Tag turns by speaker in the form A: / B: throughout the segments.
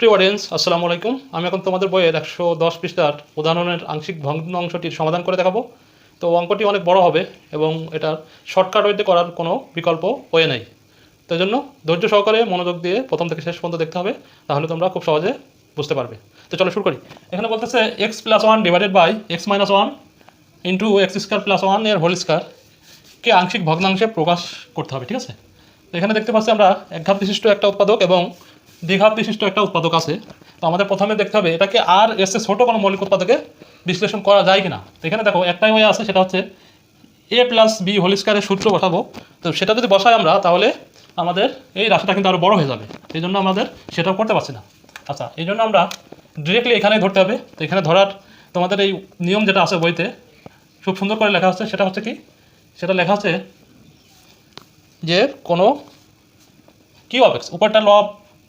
A: প্রিয় অডিয়েন্স আসসালামু আলাইকুম। আমি এখন তোমাদের বইয়ের একশো দশ পৃষ্ঠার উদাহরণের আংশিক ভগ্ন অংশটির সমাধান করে দেখাবো। তো অঙ্কটি অনেক বড় হবে এবং এটার শর্টকাট ওয়েতে করার কোনো বিকল্প ওয়ে নেই। তো এই জন্য ধৈর্য সহকারে মনোযোগ দিয়ে প্রথম থেকে শেষ পর্যন্ত দেখতে হবে, তাহলে তোমরা খুব সহজে বুঝতে পারবে। তো চলো শুরু করি। এখানে বলতেছে x plus one divided by x minus one into x square plus ওয়ানের হোল স্কোয়ার কে আংশিক ভগ্নাংশে প্রকাশ করতে হবে, ঠিক আছে? তো এখানে দেখতে পাচ্ছি আমরা একঘাত বিশিষ্ট একটা উৎপাদক এবং দ্বিঘাত বিশিষ্ট একটা উৎপাদক আছে। তো আমাদের প্রথমে দেখতে হবে এটাকে আর এস এ ছোটো কোনো মৌলিক উৎপাদকে বিশ্লেষণ করা যায় কিনা? এখানে দেখো, একটাই ওয়ে আছে, সেটা হচ্ছে এ প্লাস বি হোল স্কোয়ারের সূত্র বসাবো। তো সেটা যদি বসাই আমরা, তাহলে আমাদের এই রাশিটা কিন্তু আরও বড় হয়ে যাবে। এই জন্য আমাদের সেটাও করতে পারছি না। আচ্ছা এই জন্য আমরা ডিরেক্টলি এখানে ধরতে হবে। তো এখানে ধরার তোমাদের এই নিয়ম যেটা আছে বইতে, খুব সুন্দর করে লেখা হচ্ছে সেটা হচ্ছে কি? সেটা লেখা আছে যে কোনো অফ এক্স উপরটা ল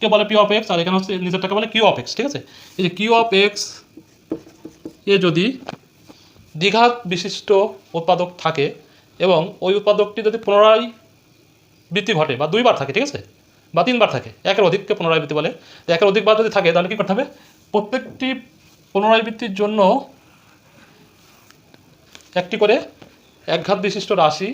A: কে বলে পি অফ এক্স আর এখানে হচ্ছে নিচেরটাকে বলে কিউ অফ এক্স ঠিক আছে? এই যে কিউ অফ এক্স এ যদি দ্বিঘাত বিশিষ্ট উৎপাদক থাকে এবং ওই উৎপাদকটি যদি পুনরায় বৃত্তি ঘটে বা দুইবার থাকে, ঠিক আছে? বা তিনবার থাকে, একের অধিককে পুনরাবৃত্তি বলে একের অধিকবার যদি থাকে, তাহলে কী করতে হবে? প্রত্যেকটি পুনরাবৃত্তির জন্য একটি করে একঘাত বিশিষ্ট রাশি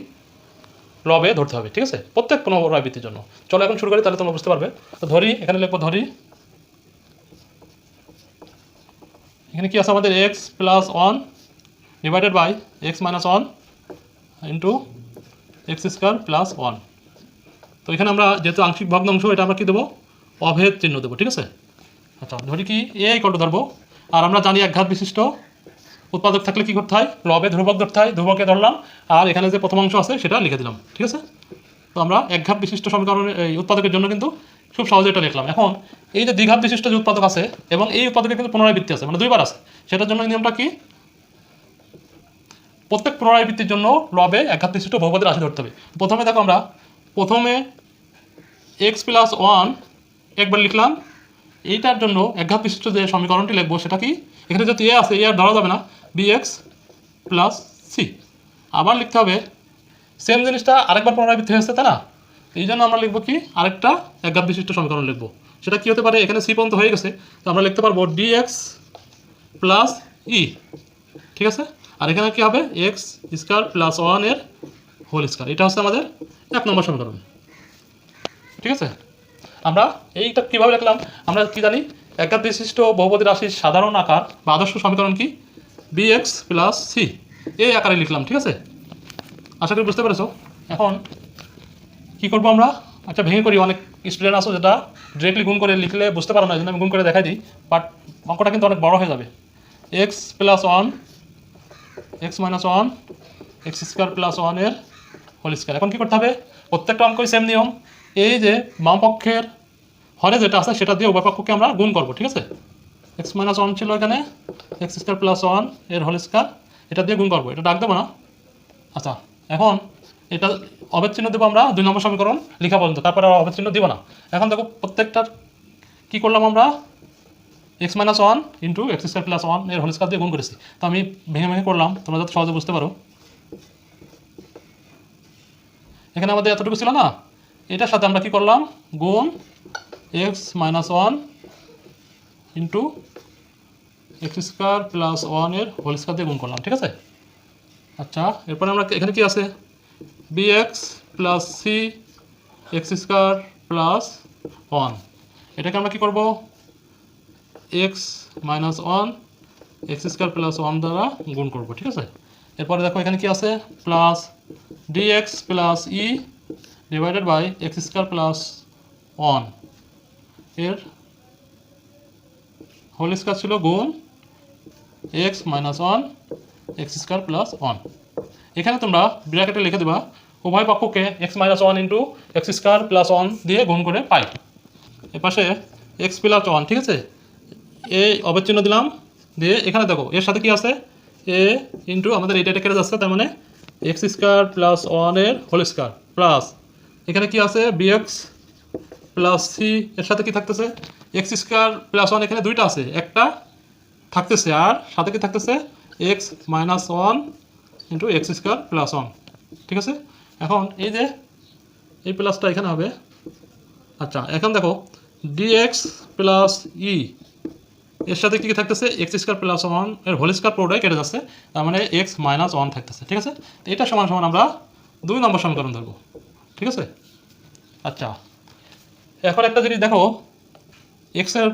A: লবে ধরতে হবে, ঠিক আছে? প্রত্যেক পুনরাবৃত্তির জন্য। চলো এখন শুরু করি, তাহলে তোমরা বুঝতে পারবে। তো ধরি, এখানে লিখব ধরি। এখানে কি আছে আমাদের? X plus one divided by x minus one into x square plus one তো এখানে আমরা যেহেতু আংশিক ভগ্নাংশ এটা আমরা কী দেবো? অভেদ চিহ্ন দেবো, ঠিক আছে? আচ্ছা ধরি কি? এ কত ধরবো। আর আমরা জানি একঘাত বিশিষ্ট উৎপাদক থাকলে কী করতে হয়? লবে ধ্রুবক ধরতে হয়, ধ্রুবকে ধরলাম, আর এখানে যে প্রথম অংশ আছে সেটা লিখে দিলাম, ঠিক আছে? তো আমরা একঘাত বিশিষ্ট সমীকরণের এই উৎপাদকের জন্য কিন্তু খুব সহজে এটা লিখলাম। এখন এই যে দ্বিঘাত বিশিষ্ট যে উৎপাদক আছে এবং এই উৎপাদকের কিন্তু পুনরাবৃত্তি আছে মানে দুইবার আছে। সেটার জন্য নিয়মটা কি? প্রত্যেক পুনরাবৃত্তির জন্য লবে একঘাত বিশিষ্ট বহুপদের রাশি ধরতে হবে। প্রথমে দেখো আমরা, প্রথমে এক্স প্লাস ওয়ান একবার লিখলাম, এইটার জন্য একঘাত বিশিষ্ট যে সমীকরণটি লিখব সেটা কি? এখানে যেহেতু এ আছে এ আর ধরা যাবে না। বি এক্স প্লাস সি আবার লিখতে হবে সেম জিনিসটা আরেকবার পুনরাবৃত্তি হয়েছে, তাই না? এই জন্য আমরা লিখব কি? আরেকটা একঘাত বিশিষ্ট সমীকরণ লিখব। সেটা কি হতে পারে? এখানে সি পর্যন্ত হয়ে গেছে। তো আমরা লিখতে পারব ডি এক্স প্লাস ই ঠিক আছে? আর এখানে কি হবে? এক্স স্কোয়ার প্লাস ওয়ানের হোল স্কোয়ার এটা হচ্ছে আমাদের এক নম্বর সমীকরণ। ঠিক আছে? আমরা এইটা কীভাবে লিখলাম? আমরা কি জানি? একাত বিশিষ্ট বহুপদী রাশির সাধারণ আকার বা আদর্শ সমীকরণ কি? বি এক্স প্লাস সি এই আকারে লিখলাম, ঠিক আছে? আশা করি বুঝতে পেরেছ। এখন কি করব আমরা? আচ্ছা ভেঙে করি, অনেক স্টুডেন্ট আসো যেটা ডিরেক্টলি গুণ করে লিখলে বুঝতে পারো না, এই আমি গুণ করে দেখাই দিই। বাট অঙ্কটা কিন্তু অনেক বড় হয়ে যাবে। X plus one x minus one x square plus ওয়ানের হোল স্কোয়ার এখন কী করতে হবে? প্রত্যেকটা অঙ্কই সেম নিয়ম। এই যে বাম পক্ষের হরে যেটা আছে সেটা দিয়ে উভয় পক্ষকে আমরা গুণ করব, ঠিক আছে? এক্স মাইনাস ওয়ান ছিল এখানে এক্স স্কোয়ার প্লাস ওয়ানের হোল স্কোয়ার এটা দিয়ে গুণ করব, এটা ডাক দেবো না? আচ্ছা এখন এটা অবেদ চিহ্ন দেবো আমরা, দুই নম্বর সমীকরণ, লেখা পর্যন্ত, তারপরে চিহ্ন দিব না। এখন দেখো প্রত্যেকটার কী করলাম আমরা? X minus one into x square plus ওয়ানের হোল স্কোয়ার দিয়ে গুণ করেছি। তো আমি ভেঙে ভেঙে করলাম, তোমরা যাতে সহজে বুঝতে পারো। এখানে আমাদের এতটুকু ছিল না? এটার সাথে আমরা কি করলাম? গুণ x minus one into x square plus ওয়ানের হোল স্কোয়ার দিয়ে গুণ করলাম, ঠিক আছে? আচ্ছা এরপরে আমরা এখানে কি আছে? B x plus C x square plus one এটাকে আমরা কি করব? X minus one x square plus one দ্বারা গুণ করব, ঠিক আছে? এরপরে দেখো এখানে কি আছে? Plus D x plus E divided by x square plus one এর হোল স্কোয়ার ছিল গুণ x minus one x square plus one এখানে তোমরা ব্র্যাকেটে লিখে দেবা, উভয় পক্ষকে x minus one into x square plus one দিয়ে গুণ করে পাই। এপাশে এক্স প্লাস ওয়ান ঠিক আছে? এই অবচ্ছিন্ন দিলাম, দিয়ে এখানে দেখো, এর সাথে কি আছে? এ ইন্টু আমাদের এইটা এটা কেটে যাচ্ছে তার মানে এক্স স্কোয়ার প্লাস ওয়ানের হোল স্কোয়ার প্লাস এখানে কি আছে? বিএক্স প্লাস সি এর সাথে কি থাকতেছে? এক্স স্কোয়ার প্লাস ওয়ান এখানে দুইটা আছে। একটা থাকতেছে আর সাথে কি থাকতেছে? X minus one into x square plus one ঠিক আছে? এখন এই যে এই প্লাসটা এখানে হবে। আচ্ছা এখন দেখো ডিএক্স প্লাস ই এর সাথে কী কী থাকতেছে? এক্স স্কোয়ার প্লাস ওয়ানের হোল স্কোয়ার পুরোটাই কেটে যাচ্ছে। তার মানে এক্স মাইনাস ওয়ান থাকতেছে। ঠিক আছে? এটা সমান সমান আমরা দুই নম্বর সমীকরণ ধরবো। ঠিক আছে? আচ্ছা এখন একটা জিনিস দেখো এক্সের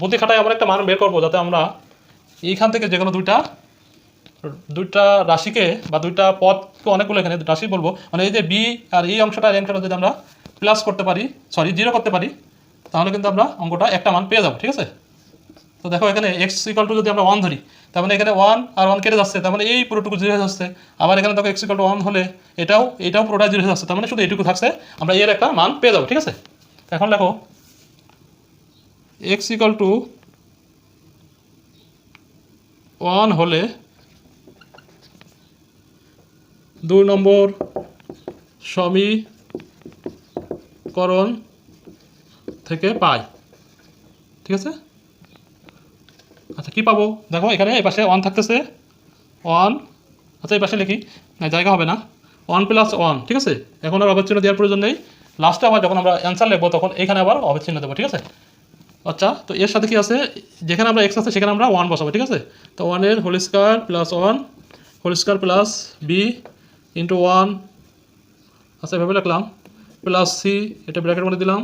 A: বুদ্ধি খাটায় আমরা একটা মান বের করব যাতে আমরা এইখান থেকে যে কোনো দুইটা দুইটা রাশিকে বা দুইটা পদকে অনেকগুলো এখানে রাশি বলব মানে এই যে বি আর এই অংশটা আর অংশটা যদি আমরা প্লাস করতে পারি সরি জিরো করতে পারি, তাহলে কিন্তু আমরা অঙ্কটা একটা মান পেয়ে যাব, ঠিক আছে? তো দেখো এখানে এক্স ইকাল টু যদি আমরা ওয়ান ধরি, তার মানে এখানে ওয়ান আর ওয়ান কেটে যাচ্ছে, তার মানে এই পুরোটুকু জিরো হয়ে যাচ্ছে, আবার এখানে দেখো এক্স ইকাল টু ওয়ান হলে এটাও এটাও পুরোটা জিরো হয়ে যাচ্ছে, তার মানে শুধু এইটুকু থাকছে, আমরা এর একটা মান পেয়ে যাব, ঠিক আছে? এখন দেখো এক্স ইকাল টু ওয়ান হলে দুই নম্বর সমীকরণ থেকে পাই। ঠিক আছে? আচ্ছা কী পাবো? দেখো, এখানে এই পাশে ওয়ান থাকতেছে। ওয়ান আচ্ছা এই পাশে লিখি। না, জায়গা হবে না। ওয়ান প্লাস ওয়ান ঠিক আছে? এখন আর অবচ্ছিন্ন দেওয়ার প্রয়োজন নেই। লাস্টে আবার যখন আমরা অ্যান্সার লিখব, তখন এখানে আবার অবচ্ছিন্ন দেবো, ঠিক আছে? আচ্ছা তো এর সাথে কি আছে? যেখানে আমরা এক্স আছে, সেখানে আমরা ওয়ান বসাবো, ঠিক আছে? তো ওয়ানের whole square plus one whole square plus B into one আচ্ছা এভাবে লিখলাম। প্লাস সি এটা ব্র্যাকেট মধ্যে দিলাম।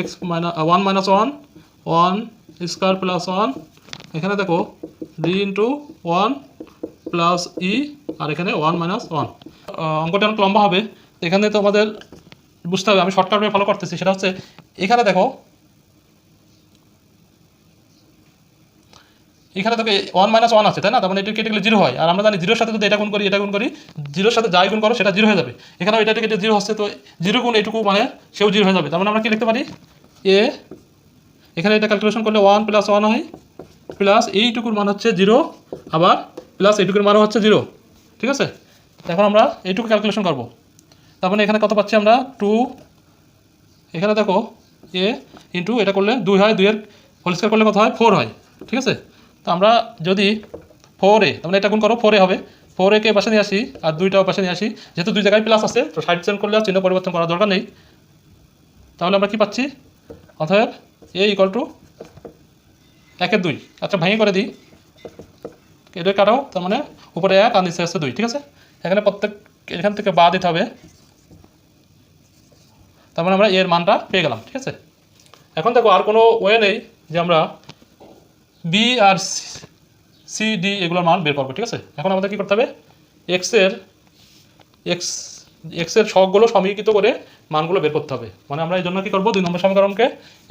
A: X minus one minus one one square plus one এখানে দেখো D into one plus E আর এখানে ওয়ান মাইনাস ওয়ান অঙ্কটা অনেক লম্বা হবে। এখানে তো আমাদের বুঝতে হবে, আমি শর্টকাট ফলো করতেছি, সেটা হচ্ছে এখানে দেখো, এখানে তোকে ওয়ান মাইনাস ওয়ান আছে, তাই না? তার মানে এটা কেটে গেলে জিরো হয়। আর আমরা জানি জিরোর সাথে যদি এটা গুণ করি, এটা গুণ করি জিরোর সাথে যাই গুণ করো, সেটা জিরো হয়ে যাবে। এখানেও এটা কেটে জিরো হচ্ছে, তো জিরো গুণ এটুকু মানে সেও জিরো হয়ে যাবে। তার মানে আমরা কি লিখতে পারি? এ এখানে এটা ক্যালকুলেশন করলে ওয়ান প্লাস ওয়ান হয় প্লাস এইটুকুর মান হচ্ছে জিরো আবার প্লাস এইটুকুর মানও হচ্ছে জিরো ঠিক আছে? এখন আমরা এইটুকু ক্যালকুলেশন করব। তার মানে এখানে কত পাচ্ছি আমরা? টু এখানে দেখো এ ইন্টু এটা করলে দুই হয়, দুইয়ের হোল স্কোয়ার করলে কত হয়? ফোর হয়, ঠিক আছে? তো আমরা যদি ফোর এ তার মানে এটা গুণ করো ফোর হবে। ফোর একে পাশে নিয়ে আসি? আর দুইটাও পাশে নিয়ে আসি। যেহেতু দুই জায়গায় প্লাস আছে, তো সাইড চেঞ্জ করলে চিহ্ন পরিবর্তন করার দরকার নেই। তাহলে আমরা কি পাচ্ছি? অতএব এ ইকুয়াল টু একের দুই। আচ্ছা ভেঙে করে দিই। এটা কাটাও তার মানে উপরে এক আর নিচে আসছে দুই, ঠিক আছে? এখানে প্রত্যেক, এখান থেকে বা দিতে হবে। তার মানে আমরা এর মানটা পেয়ে গেলাম, ঠিক আছে? এখন দেখো আর কোনো ওয়ে নেই যে আমরা বি আর সি ডি এগুলোর মান বের করব, ঠিক আছে? এখন আমাদের কী করতে হবে? এক্সের এক্স এক্সের ছকগুলো সমীকৃত করে মানগুলো বের করতে হবে। মানে আমরা এই জন্য কী করব? দুই নম্বর সমীকরণকে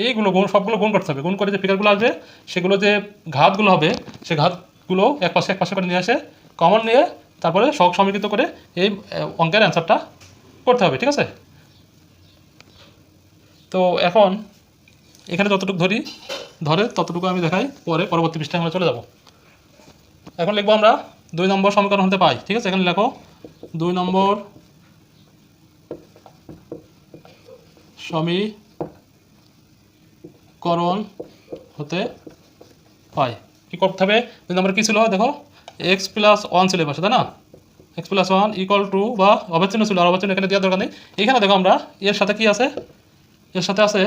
A: এইগুলো গুণ, সবগুলো গুণ করতে হবে। গুণ করে যে ফিগারগুলো আসবে, সেগুলো যে ঘাতগুলো হবে, সে ঘাতগুলো এক পাশে এক পাশে করে নিয়ে আসে কমন নিয়ে তারপরে শখ সমীকৃত করে এই অঙ্কের অ্যান্সারটা করতে হবে, ঠিক আছে? তো এখন এখানে যতটুকু ধরি, ধরে ততটুকু আমি দেখাই, পরে পরবর্তী পৃষ্ঠায় আমরা চলে যাব। এখন লিখব আমরা দুই নম্বর সমীকরণ হতে পাই, ঠিক আছে? এখানে লেখো, দুই নম্বর সমীকরণ হতে পাই। কী করতে হবে? দুই নম্বর কী ছিল? দেখো এক্স প্লাস ওয়ান ছিল তাই না? X plus one equal to বা অবচ্ছিন্ন ছিল, আর অবচ্ছিন্ন এখানে দেওয়ার দরকার নেই। এখানে দেখো আমরা, এর সাথে কি আছে? এর সাথে আছে,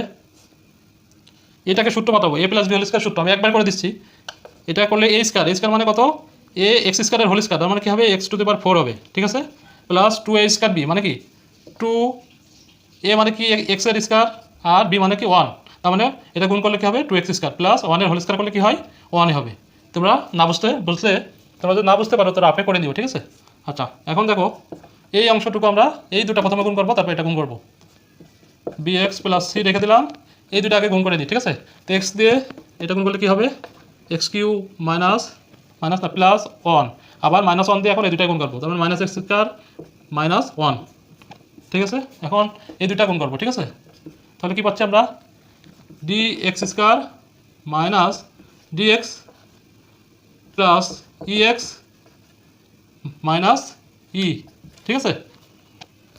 A: এটাকে সূত্র পাঠাবো A plus B whole square সূত্র, আমি একবার করে দিচ্ছি। এটা করলে এ স্কোয়ার এ স্কোয়ার মানে কত? এ এক্স স্কোয়ারের হোল স্কোয়ার তার মানে কি হবে? X to the power four হবে, ঠিক আছে? Plus two A square B মানে কি? টু এ মানে কি এক্সের স্কোয়ার আর বি মানে কি ওয়ান তার মানে এটা গুণ করলে কি হবে? টু এক্স স্কোয়ার প্লাস ওয়ানের হোল স্কোয়ার করলে কি হয়? ওয়ানই হবে। তোমরা না বুঝতে, বুঝলে, তোমরা যদি না বুঝতে পারো তোরা আপে করে দিও ঠিক আছে? আচ্ছা এখন দেখো, এই অংশটুকু আমরা, এই দুটো প্রথমে গুণ করব, তারপর এটা গুণ করব। বি এক্স প্লাস সি রেখে দিলাম। এই দুটো আগে গুণ করে দিই, ঠিক আছে? তো এক্স দিয়ে এটা গুণ করলে কী হবে? এক্স কিউ মাইনাস মাইনাস না প্লাস ওয়ান আবার মাইনাস ওয়ান দিয়ে এখন এই দুটাই গুণ করব। তারপরে minus x square minus one ঠিক আছে? এখন এই দুটা গুণ করব, ঠিক আছে? তাহলে কী পাচ্ছি আমরা? D x square minus D x plus E x minus E ঠিক আছে?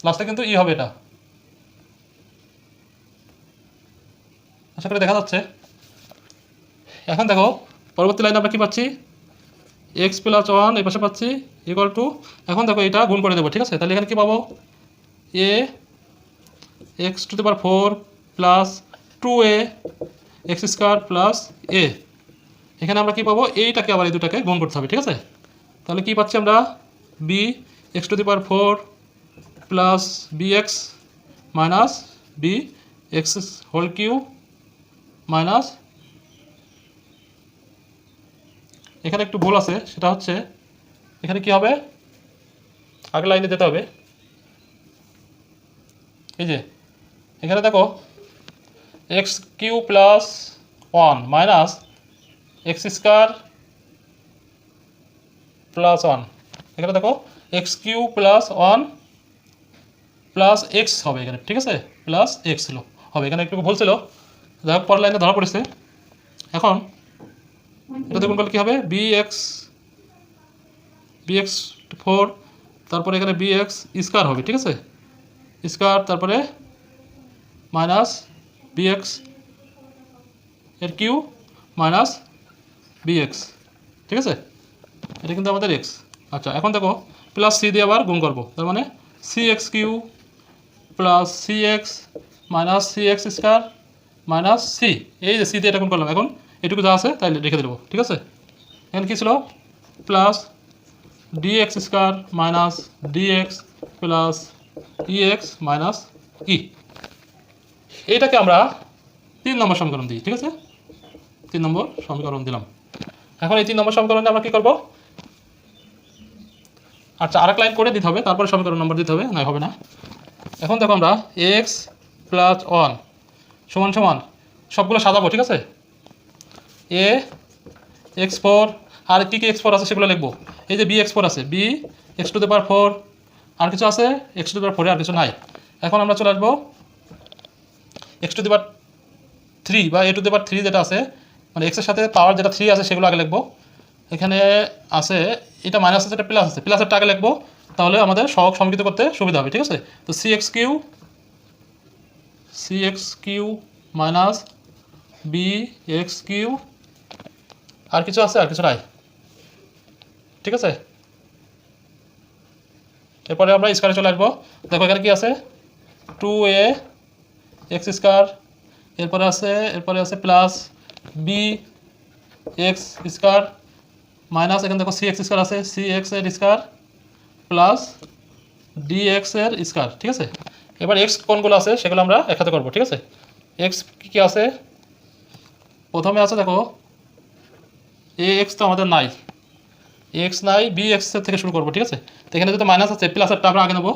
A: লাস্টে কিন্তু ই হবে এটা। আশা করি দেখা যাচ্ছে। এখন দেখো, পরবর্তী লাইনে আমরা কী পাচ্ছি? এক্স প্লাস ওয়ান এই পাশে পাচ্ছি ইকুয়াল টু এখন দেখো এটা গুণ করে দেবো, ঠিক আছে? তাহলে এখানে কী পাবো? A x to the power four plus two A x square plus A এখানে আমরা কি পাবো? এইটাকে আবার এই দুটাকে গুণ করতে হবে, ঠিক আছে? তাহলে কি পাচ্ছি আমরা? B x to the power four plus B x minus B x whole cube minus, এখানে একটু ভুল আছে, সেটা হচ্ছে এখানে কি হবে? আগের লাইনে যেতে হবে। এই যে, এখানে দেখো x cube plus one minus x square plus one. এখানে দেখো x cube plus one plus x হবে এখানে, ঠিক আছে? প্লাস এক্স ছিল। হবে, এখানে একটু ভুল ছিল। যাই হোক পরের লাইনে ধরা পড়েছে। এখন এটা দেখুন কী হবে? B x B x four তারপরে এখানে বি এক্স স্কোয়ার হবে, ঠিক আছে? স্কোয়ার তারপরে মাইনাস বি এক্সের কিউ মাইনাস বি এক্স ঠিক আছে? এটা কিন্তু আমাদের এক্স আচ্ছা এখন দেখো প্লাস সি দিয়ে আবার গুণ করব। তার মানে C x cube plus C x minus C x square minus C. এই যে সিতে এটা করলাম। এখন এটুকু যা আছে তাই রেখে দেবো, ঠিক আছে? এখানে কী ছিল? Plus D x square minus D x plus E x minus E এইটাকে আমরা তিন নম্বর সমীকরণ দিই, ঠিক আছে? তিন নম্বর সমীকরণ দিলাম। এখন এই তিন নম্বর সমীকরণে আমরা কী করব? আচ্ছা আরেক লাইন করে দিতে হবে, তারপরে সমীকরণ নম্বর দিতে হবে না হবে না। এখন দেখো আমরা এক্স প্লাস ওয়ান সমান সমান সবগুলো সাজাবো, ঠিক আছে? এ এক্স ফোর আর কী কী এক্স ফোর আছে সেগুলো লিখব। এই যে বি এক্স ফোর আছে। B x to the power four আর কিছু আছে? এক্স টু দ্য পাওয়ার ফোরে আর কিছু নাই। এখন আমরা চলে আসব x to the power three বা এ টু দি পাওয়ার থ্রি যেটা আছে মানে এক্সের সাথে পাওয়ার যেটা থ্রি আছে সেগুলো আগে লিখব। এখানে আছে, এটা মাইনাস আছে, এটা প্লাস আছে। প্লাসেরটা আগে লিখব, তাহলে আমাদের সহগ সমীকৃত করতে সুবিধা হবে, ঠিক আছে? তো C x cube C x cube minus B x cube আর কিছু আছে, আর কিছু নাই? ঠিক আছে? এরপরে আমরা স্কোয়ারে চলে আসব। দেখো, এখানে কি আছে? টু এ এক্স স্কোয়ার এরপরে আছে এরপরে আছে plus B x square minus এখানে দেখো সি এক্স স্কোয়ার আছে সি এক্সের স্কোয়ার প্লাস ডি এক্সের স্কোয়ার ঠিক আছে? এবার এক্স কোনগুলো আছে সেগুলো আমরা একসাথে করব, ঠিক আছে? এক্স কী কী আছে? প্রথমে আছে দেখো এ এক্স তো আমাদের নাই। এক্স নাই বি এক্সের থেকে শুরু করব, ঠিক আছে? তো এখানে যদি মাইনাস আছে প্লাসেরটা আমরা আগে নেব।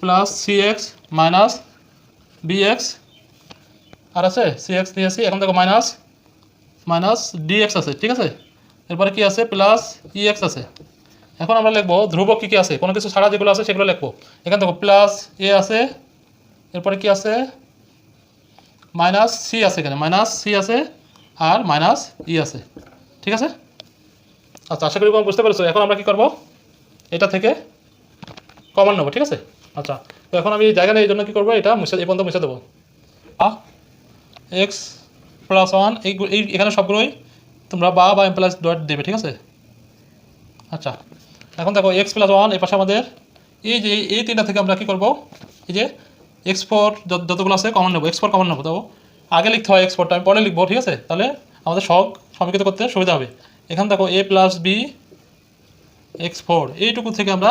A: Plus C x minus B x আর আছে? সি এক্স নিয়েছি, এখন দেখো মাইনাস মাইনাস ডি এক্স আছে, ঠিক আছে? এরপরে কি আছে? প্লাস ই এক্স আছে। এখন আমরা লিখব ধ্রুবক কী কী আছে? কোনো কিছু ছাড়া যেগুলো আছে সেগুলো লিখব। এখানে দেখো প্লাস এ আছে এরপরে কি আছে? মাইনাস সি আছে এখানে। মাইনাস সি আছে আর মাইনাস ই আছে। ঠিক আছে? আচ্ছা আশা করি তোমরা বুঝতে পেরেছ। এখন আমরা কি করব? এটা থেকে কমন নেব, ঠিক আছে? আচ্ছা তো এখন আমি জায়গা নেই, এই জন্য কী করব? এটা মুছে, এই পর্যন্ত মুছে দেবো। আ এক্স প্লাস ওয়ান এই এখানে সবগুলোই তোমরা বা বা এম প্লাস ডট দেবে, ঠিক আছে? আচ্ছা এখন দেখো এক্স প্লাস ওয়ান এ পাশে আমাদের, এই যে, এই তিনটা থেকে আমরা কী করব? এই যে এক্স যতগুলো আছে কমন নেব এক্স কমন নেব তো আগে লিখতে হয় এক্স ফোরটা আমি পরে লিখব, ঠিক আছে? তাহলে আমাদের সব সমীকৃত করতে সুবিধা হবে। এখানে দেখো A plus B x four এইটুকু থেকে আমরা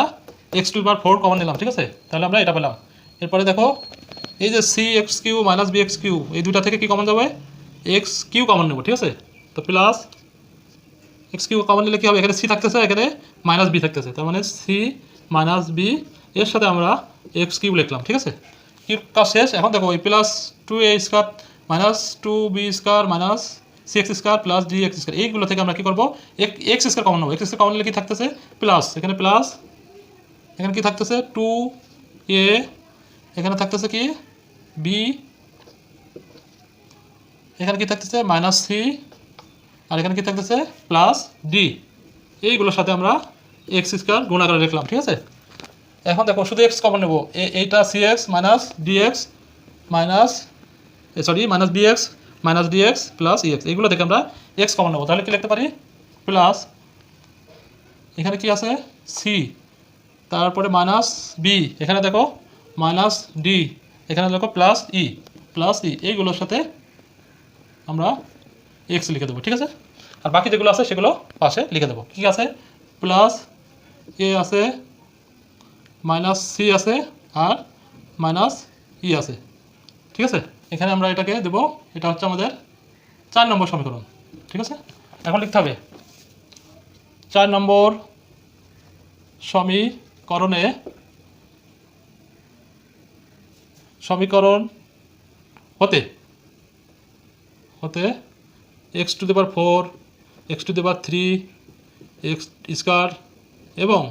A: এক্স টু বার ফোর কমন নিলাম, ঠিক আছে? তাহলে আমরা এটা পেলাম। এরপরে দেখো, এই যে c x q minus b x q এই দুটা থেকে কি কমন যাবে? এক্স কিউ কমন নেব, ঠিক আছে? তো প্লাস এক্স কিউ কমন নিলে কী হবে? এখানে সি থাকতেছে, এখানে মাইনাস বি থাকতেছে। তার মানে সি মাইনাস বি এর সাথে আমরা এক্স কিউ লিখলাম, ঠিক আছে? কিউ কাজ শেষ এখন দেখো এই plus two a square minus two b square minus c x square plus d x square এইগুলো থেকে আমরা কী করব? এক্স স্কোয়ার কমন নেব। এক্স স্কোয়ার কমন নিলে কী থাকতেছে? প্লাস এখানে প্লাস এখানে কি থাকতেছে? টু এ এখানে থাকতেছে কি? বি এখানে কি থাকতেছে? মাইনাস সি আর এখানে কি থাকতেছে? প্লাস ডি এইগুলোর সাথে আমরা এক্স স্কোয়ার গুণাকারে লিখলাম, ঠিক আছে? এখন দেখো শুধু এক্স কমন নেব। এইটা c x minus d x minus sorry minus b x minus d x plus e x এইগুলো থেকে আমরা এক্স কমন নেব। তাহলে কি লিখতে পারি? প্লাস এখানে কি আছে? সি তারপরে মাইনাস বি এখানে দেখো মাইনাস ডি এখানে দেখো প্লাস ই প্লাস ই এইগুলোর সাথে আমরা এক্স লিখে দেবো, ঠিক আছে? আর বাকি যেগুলো আছে সেগুলো পাশে লিখে দেবো। কী আছে? প্লাস এ আছে মাইনাস সি আছে আর মাইনাস ই আছে। ঠিক আছে? এখানে আমরা এটাকে দেবো, এটা হচ্ছে আমাদের চার নম্বর সমীকরণ। ঠিক আছে? এখন লিখতে হবে, চার নম্বর সমীকরণে সমীকরণ হতে হতে x to the power four x to the power three x square এবং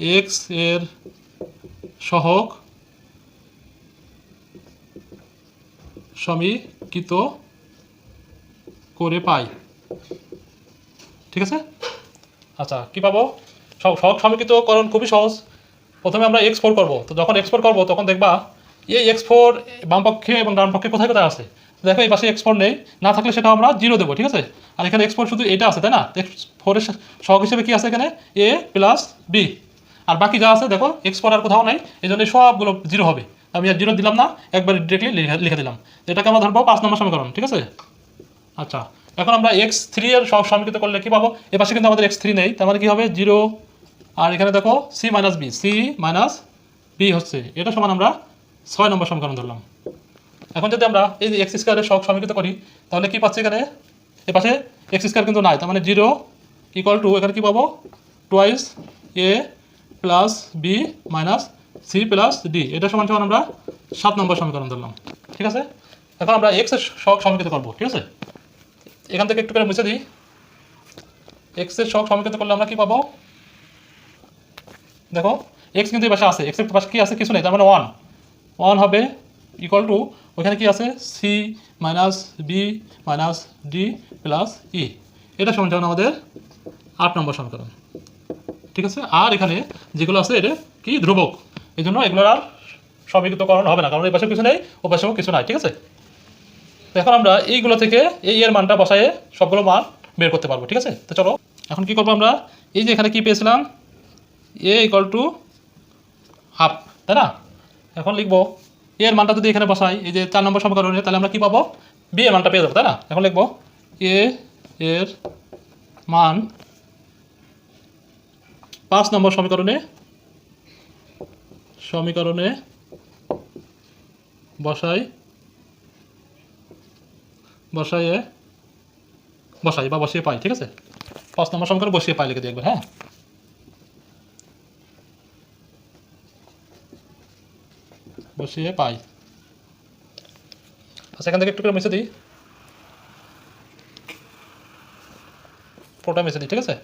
A: এক্সের সহগ সমীকৃত করে পাই। ঠিক আছে? আচ্ছা কী পাবো? সহগ সমীকৃতকরণ খুবই সহজ। প্রথমে আমরা এক্স ফোর করব। তো যখন এক্স ফোর করব, তখন দেখবা এই ফোর বাম পক্ষে এবং ডান পক্ষে কোথায় কোথায় আছে? দেখো, এই পাশে এক্স ফোর নেই। না থাকলে সেটা আমরা জিরো দেবো, ঠিক আছে? আর এখানে এক্স ফোর শুধু এটা আছে, তাই না? এক্স ফোরের সহগ হিসেবে কি আছে এখানে? এ প্লাস বি আর বাকি যা আছে, দেখো এক্স ফোর আর কোথাও নাই এই জন্য সবগুলো জিরো হবে। আমি আর জিরো দিলাম না, একবার ডিরেক্টলি লিখে দিলাম। এটাকে আমরা ধরবো পাঁচ নম্বর সমীকরণ, ঠিক আছে? আচ্ছা এখন আমরা এক্স থ্রি এর সব সমীকৃত করলে কি পাবো? এ পাশে কিন্তু আমাদের এক্স থ্রি নেই, তার মানে কি হবে? জিরো আর এখানে দেখো c minus b c minus b হচ্ছে, এটা সমান আমরা ছয় নম্বর সমীকরণ ধরলাম। এখন যদি আমরা এই এক্স স্কোয়ারের সব সমীকৃত করি, তাহলে কি পাচ্ছি এখানে? এ পাশে এক্স স্কোয়ার কিন্তু নাই, তার মানে জিরো ইকুয়াল টু এখানে কি পাবো? Twice a plus b minus c plus d এটা সমান সমান আমরা সাত নম্বর সমীকরণ ধরলাম। ঠিক আছে? এখন আমরা এক্সের সব সমীকৃত করব, ঠিক আছে? এখান থেকে একটু করে মুছে দিই। এক্সের সব সমীকৃত করলে আমরা কি পাবো? দেখো এক্স কিন্তু এই পাশে আছে। এক্সের পাশে কি আছে? কিছু নেই। তার মানে ওয়ান ওয়ান হবে ইকুয়াল টু ওখানে কি আছে? C minus b minus d plus e এটা সমান সমান আমাদের আট নম্বর সমীকরণ। ঠিক আছে? আর এখানে যেগুলো আছে, এটা কি? ধ্রুবক। এই জন্য এগুলোর আর সমীকৃতকরণ হবে না, কারণ এই পাশেও কিছু নেই, ও পাশেও কিছু নাই, ঠিক আছে? এখন আমরা এইগুলো থেকে এই এর মানটা বসায়ে সবগুলো মান বের করতে পারব, ঠিক আছে? তো চলো, এখন কি করব আমরা? এই যে এখানে কি পেয়েছিলাম? এ ইকুয়াল টু হাফ তাই না? এখন লিখব, এ এর মানটা যদি এখানে বসাই, এই যে চার নম্বর সমীকরণে, তাহলে আমরা কি পাবো? বি এর মানটা পেয়ে যাব, তাই না? এখন লিখব, এ এর মান পাঁচ নম্বর সমীকরণে? সমীকরণে বসাই বসাইয়ে বসাই বা বসিয়ে পাই, ঠিক আছে? পাঁচ নম্বর সমীকরণ বসিয়ে পাই লিখে দেখবেন হ্যাঁ? বসিয়ে পাই। আচ্ছা এখান থেকে একটু করে মেসে দিই। পুরোটা মেসে দিই, ঠিক আছে?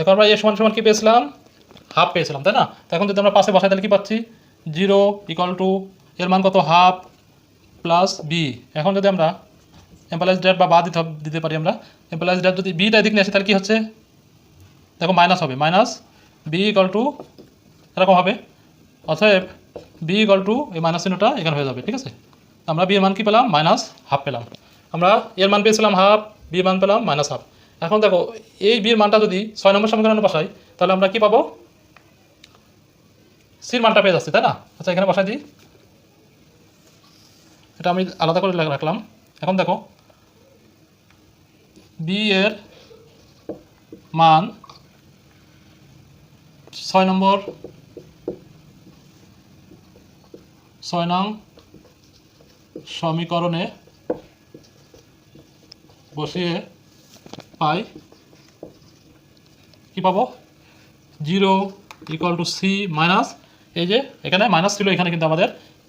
A: দেখো আমরা এ সমান সমান কি পেয়েছিলাম? হাফ পেয়েছিলাম, তাই না? তো এখন যদি আমরা পাশে বসাই, তাহলে কি পাচ্ছি? জিরো ইকুয়াল টু এর মান কত? হাফ প্লাস বি এখন যদি আমরা এম্পালাইজ ডেট বা বা দিতে দিতে পারি আমরা এম্পালাইজ ডেট যদি বিটা এদিক নিয়ে আসে, তাহলে কি হচ্ছে? দেখো মাইনাস হবে মাইনাস বি ইকুয়াল টু এরকম হবে। অতএব বি ইকুয়াল টু এই মাইনাস চিহ্নটা এখানে হয়ে যাবে, ঠিক আছে? আমরা বি এর মান কি পেলাম? মাইনাস হাফ পেলাম। আমরা এর মান পেয়েছিলাম হাফ বি মান পেলাম মাইনাস হাফ এখন দেখো, এই বির মানটা যদি ছয় নম্বর সমীকরণে বসাই তাহলে আমরা কি পাবো? সির মানটা পেয়ে যাচ্ছি, তাই না? আচ্ছা এখানে বসাই দিই এটা আমি আলাদা করে রাখলাম। এখন দেখো বি এর মান ছয় নম্বর, ছয় নং সমীকরণে বসিয়ে পাই। কি পাবো? Zero equal to c minus এই যে এখানে মাইনাস ছিল, এখানে কিন্তু আমাদের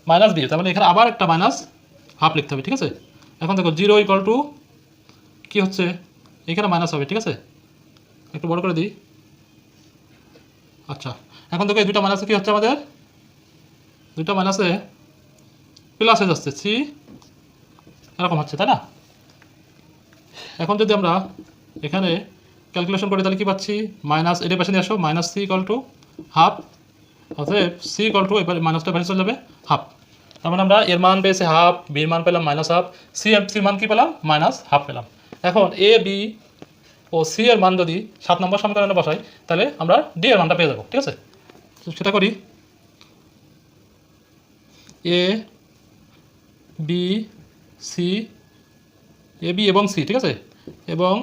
A: মাইনাস দিয়ে, তার মানে এখানে আবার একটা মাইনাস হাফ লিখতে হবে, ঠিক আছে? এখন দেখো, জিরো ইকুয়াল টু কী হচ্ছে? এখানে মাইনাস হবে, ঠিক আছে? একটু বড় করে দিই। আচ্ছা এখন দেখো, এই দুইটা মাইনাসে কী হচ্ছে আমাদের? দুইটা মাইনাসে প্লাস হয়ে যাচ্ছে সি এরকম হচ্ছে, তাই না? এখন যদি আমরা এখানে ক্যালকুলেশন করি তাহলে কি পাচ্ছি? মাইনাস এটা পাশে নিয়ে আসো minus c equal to half অতএব সি ইকল টু এবার মাইনাসটা পাশে চলে যাবে হাফ তার মানে আমরা এর মান পেয়েছি হাফ বির মান পেলাম মাইনাস হাফ সি এর সির মান কি পেলাম? মাইনাস হাফ পেলাম। এখন এ বি ও সি এর মান যদি সাত নম্বর সমীকরণে বসাই, তাহলে আমরা ডি এর মানটা পেয়ে যাব, ঠিক আছে? সেটা করি। A b c a b এবং সি ঠিক আছে? এবং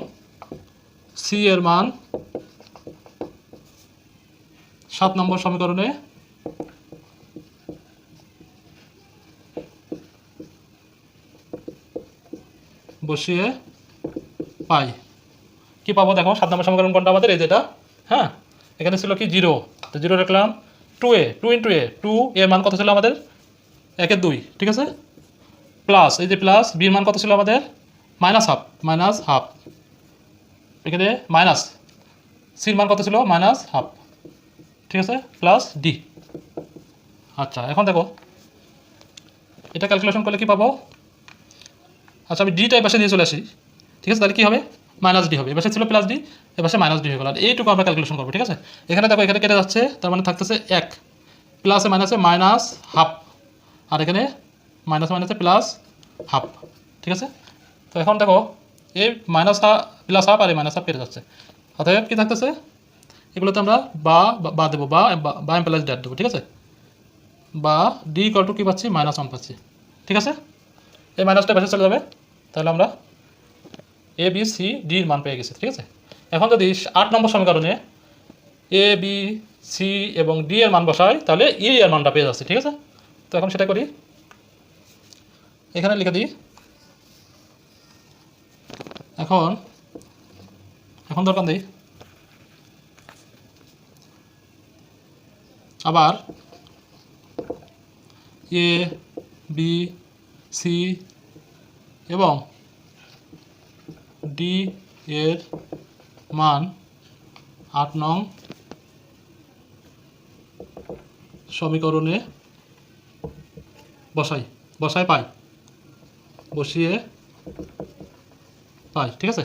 A: সি এর মান সাত নম্বর সমীকরণে। বসিয়ে পাই। কি পাবো দেখো? সাত নম্বর সমীকরণ কোনটা আমাদের? এই যেটা হ্যাঁ? এখানে ছিল কি? জিরো। তো জিরো রাখলাম। Two a two into a two এর মান কত ছিল আমাদের? একের দুই। ঠিক আছে? প্লাস এই যে প্লাস বির মান কত ছিল আমাদের? মাইনাস হাফ মাইনাস হাফ এখানে মাইনাস সির মান কত ছিল? মাইনাস হাফ ঠিক আছে? প্লাস ডি আচ্ছা এখন দেখো, এটা ক্যালকুলেশন করলে কি পাবো? আচ্ছা আমি ডিটা এপাশে নিয়ে চলে আসি, ঠিক আছে? তাহলে কী হবে? মাইনাস ডি হবে। এপাশে ছিল প্লাস ডি এপাশে মাইনাস ডি হয়ে গেল। আর এইটুকু আমরা ক্যালকুলেশন করব, ঠিক আছে? এখানে দেখো, এখানে কেটে যাচ্ছে, তার মানে থাকতেছে এক প্লাসে মাইনাসে মাইনাস হাফ আর এখানে মাইনাস মাইনাসে প্লাস হাফ ঠিক আছে? তো এখন দেখো, এই মাইনাস প্লাস হাফ আর এই মাইনাস হাফ কেটে যাচ্ছে অতএব কী থাকতেছে? এগুলোতে আমরা বা, বা- দেবো, বা, বা- এম প্লাস ড্যাট দেবো, ঠিক আছে? বা ডি ইকুয়াল টু কী পাচ্ছি? মাইনাস ওয়ান পাচ্ছি। ঠিক আছে? এই মাইনাসটা পাশে চলে যাবে। তাহলে আমরা এ বি সি ডির মান পেয়ে গেছি, ঠিক আছে? এখন যদি আট নম্বর সমীকরণে এ বি সি এবং ডি এর মান বসাই, তাহলে ই এর মানটা পেয়ে যাচ্ছে, ঠিক আছে? তো এখন সেটা করি। এখানে লিখে দিই। এখন এখন দরকার নেই। আবার এ বি সি এবং ডি এর মান আট নং সমীকরণে বসাই, বসায় পাই, বসিয়ে পাই, ঠিক আছে?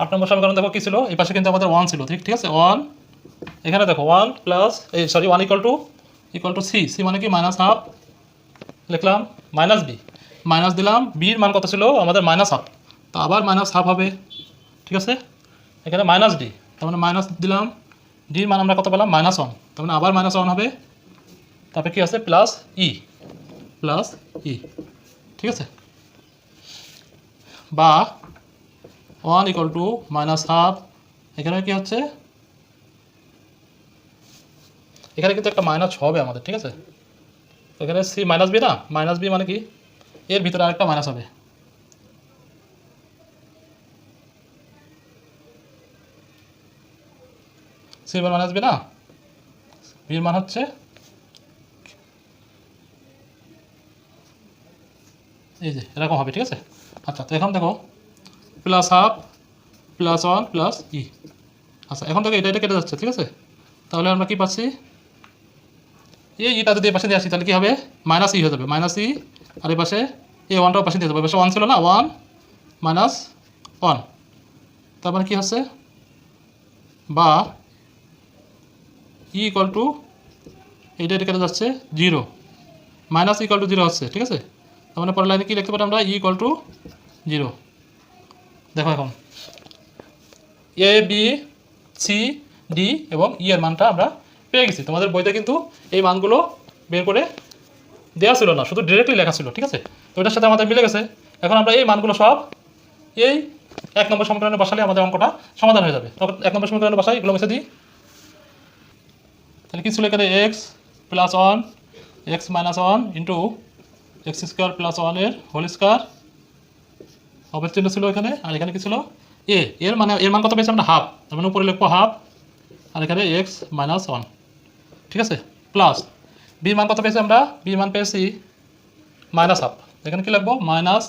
A: আট নম্বর সমীকরণ দেখো কী ছিল? এই পাশে কিন্তু আমাদের ওয়ান ছিল, ঠিক ঠিক আছে? ওয়ান এখানে দেখো ওয়ান প্লাস এই sorry one equal to equal to c c মানে কি? মাইনাস হাফ লিখলাম মাইনাস বি মাইনাস দিলাম বির মান কত ছিল? আমাদের মাইনাস হাফ তো আবার মাইনাস হাফ হবে, ঠিক আছে? এখানে মাইনাস ডি তার মানে মাইনাস দিলাম ডির মান আমরা কত পেলাম? মাইনাস ওয়ান তার মানে আবার মাইনাস ওয়ান হবে, তারপরে কী আছে? প্লাস ই প্লাস ই ঠিক আছে? বা one equal to minus half এখানে কি হচ্ছে? এখানে কিন্তু একটা মাইনাস হবে আমাদের, ঠিক আছে? এখানে সি মাইনাস বি না? মাইনাস বি মানে কি? এর ভিতরে আরেকটা মাইনাস হবে। সি মান মাইনাস বি না? বির মান হচ্ছে? এই যে, এরকম হবে, ঠিক আছে? আচ্ছা তো এখন দেখো plus half plus one plus e আচ্ছা এখন থেকে এটা এটা কেটে যাচ্ছে, ঠিক আছে? তাহলে আমরা কি পাচ্ছি? এই ইটা যদি এ পাশে দিয়ে আসি, তাহলে কী হবে? মাইনাস ই হয়ে যাবে। মাইনাস ই আর এই পাশে এই ওয়ানটাও পাশে দিয়ে যাবে। পাশে ওয়ান ছিল না? ওয়ান মাইনাস ওয়ান তার মানে কী হচ্ছে? বা ই ইকুয়াল টু এইটা এটা কেটে যাচ্ছে zero minus equal to zero হচ্ছে, ঠিক আছে? তার মানে পরের লাইনে কী লিখতে পারি আমরা? ই ইকুয়াল টু জিরো দেখো এখন। এ বি সি ডি এবং ই এর মানটা আমরা পেয়ে গেছি। তোমাদের বইতে কিন্তু এই মানগুলো বের করে দেওয়া ছিল না, শুধু ডিরেক্টলি লেখা ছিল, ঠিক আছে? তো এটার সাথে আমাদের মিলে গেছে। এখন আমরা এই মানগুলো সব এই এক নম্বর সমীকরণে বসালে আমাদের অঙ্কটা সমাধান হয়ে যাবে। তখন এক নম্বর সমীকরণে বসাই এগুলো মেসে দিই। তাহলে কি ছিল এখানে? X plus one x minus one into x square plus ওয়ানের হোল স্কোয়ার অপের চিহ্ন ছিল এখানে, আর এখানে কি ছিল? এ এর মানে এর মান কত পেয়েছি আমরা? হাফ তার মানে উপরে লিখব হাফ আর এখানে এক্স মাইনাস ওয়ান ঠিক আছে? প্লাস বির মান কত পেয়েছি আমরা? বির মান পেয়েছি মাইনাস হাফ এখানে কি লিখব? Minus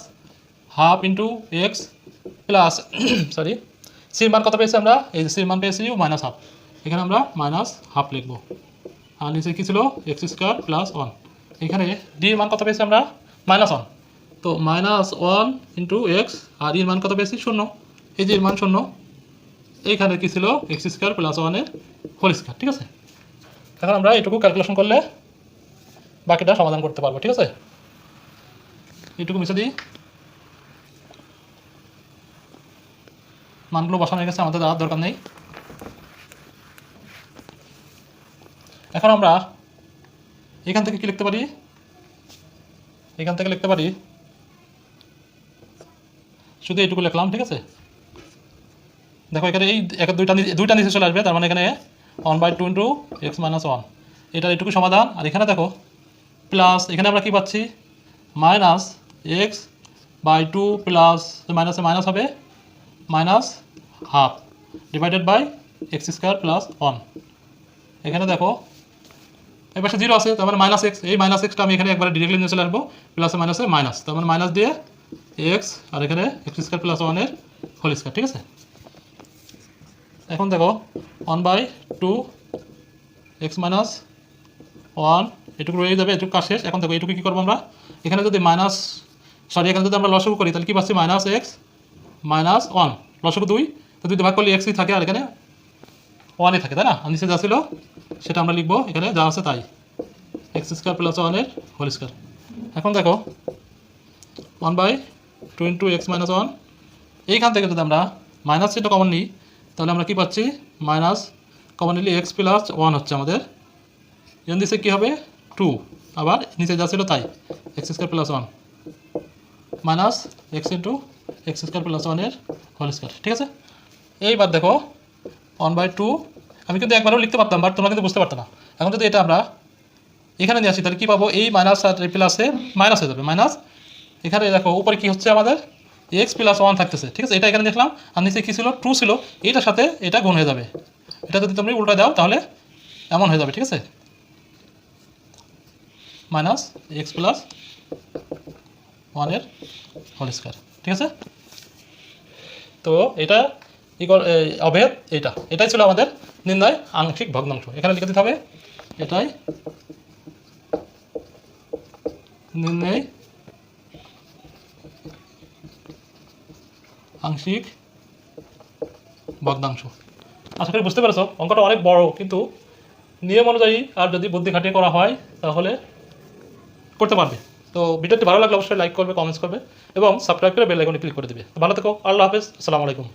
A: half into x plus sorry সির মান কত পেয়েছি আমরা? এই সির মান পেয়েছি মাইনাস হাফ এখানে আমরা মাইনাস হাফ লিখব। আর নিচে কী ছিল? এক্স স্কোয়ার প্লাস ওয়ান এখানে ডির মান কত পেয়েছি আমরা? মাইনাস ওয়ান তো মাইনাস ওয়ান ইন্টু এক্স, আর ইর মান কত পেয়েছি? শূন্য। এই যে এর মান শূন্য, এইখানে কী ছিল? এক্স স্কোয়ার প্লাস ওয়ানের হোল স্কোয়ার, ঠিক আছে? এখন আমরা এটুকু ক্যালকুলেশন করলে বাকিটা সমাধান করতে পারব, ঠিক আছে? এইটুকু মিশে দিই। মানগুলো বসানো হয়ে গেছে, আমাদের আর দরকার নেই। এখন আমরা এখান থেকে কি লিখতে পারি? এখান থেকে লিখতে পারি শুধু এইটুকু লিখলাম, ঠিক আছে? দেখো, এখানে এই এক দুইটা দুইটা নিচে চলে আসবে, তার মানে এখানে one by two into x minus one এটার এইটুকু সমাধান, আর এখানে দেখো প্লাস এখানে আমরা কি পাচ্ছি? Minus x by two plus মাইনাসে মাইনাস হবে minus half divided by x square plus one এখানে দেখো এবার পাশে জিরো আছে, তার মানে মাইনাস এক্স এই মাইনাস এক্সটা আমি এখানে একবার ডিরেক্টলি নিয়ে চলে আসব প্লাসে মাইনাসে মাইনাস তার মানে মাইনাস দিয়ে এক্স আর এখানে এক্স স্কোয়ার প্লাস ওয়ানের হোল স্কোয়ার ঠিক আছে? এখন দেখো one by two x minus one এটুকু রয়ে যাবে, এটুকু কাজ শেষ। এখন দেখো, এটুকু কী করব আমরা? এখানে যদি মাইনাস সরি এখানে যদি আমরা লসগু করি, তাহলে কী পাচ্ছি? মাইনাস এক্স মাইনাস ওয়ান লসগু দুই, তো দুই ভাগ করলে এক্সই থাকে, আর এখানে ওয়ানই থাকে, তাই না? আর নিচে যা ছিল, সেটা আমরা লিখব, এখানে যা আছে তাই। এক্স স্কোয়ার প্লাস ওয়ানের হোল স্কোয়ার এখন দেখো one by two x minus one এইখান থেকে যদি আমরা মাইনাস সেটা কমন নিই, তাহলে আমরা কী পাচ্ছি? মাইনাস কমন নিলে এক্স প্লাস ওয়ান হচ্ছে আমাদের। এন দিছে কী হবে? টু আবার নিচে যা ছিল তাই x square plus one minus x into x square plus ওয়ানের হোল স্কোয়ার ঠিক আছে? এইবার দেখো ওয়ান বাই টু আমি কিন্তু একবারও লিখতে পারতাম বাট তোমরা কিন্তু বুঝতে পারতো না। এখন যদি এটা আমরা এখানে নিয়ে আসি, তাহলে কী পাবো? এই মাইনাস আর প্লাসে মাইনাস হয়ে যাবে। মাইনাস এখানে দেখো, উপরে কী হচ্ছে আমাদের? এক্স প্লাস ওয়ান থাকতেছে, ঠিক আছে? এটা এখানে দেখলাম, আর নিচে কী ছিল? টু ছিল। এইটার সাথে এটা গুণ হয়ে যাবে। এটা যদি তুমি উল্টা দাও, তাহলে এমন হয়ে যাবে, ঠিক আছে? মাইনাস এক্স প্লাস ওয়ানের হোল স্কোয়ার ঠিক আছে? তো এটা অভেদ এটা এটাই ছিল আমাদের নির্ণয় আংশিক ভগ্নাংশ। এখানে লিখে দিতে হবে, এটাই নির্ণয় আংশিক ভগ্নাংশ। আশা করি বুঝতে পেরেছ, অঙ্কটা অনেক বড়, কিন্তু নিয়ম অনুযায়ী আর যদি বুদ্ধি খাটিয়ে করা হয়, তাহলে করতে পারবে। তো ভিডিওটি ভালো লাগলে অবশ্যই লাইক করবে কমেন্টস করবে, এবং সাবস্ক্রাইব করে বেল আইকনে ক্লিক করে দেবে। ভালো থেকো, আল্লাহ হাফেজ, আসসালামু আলাইকুম।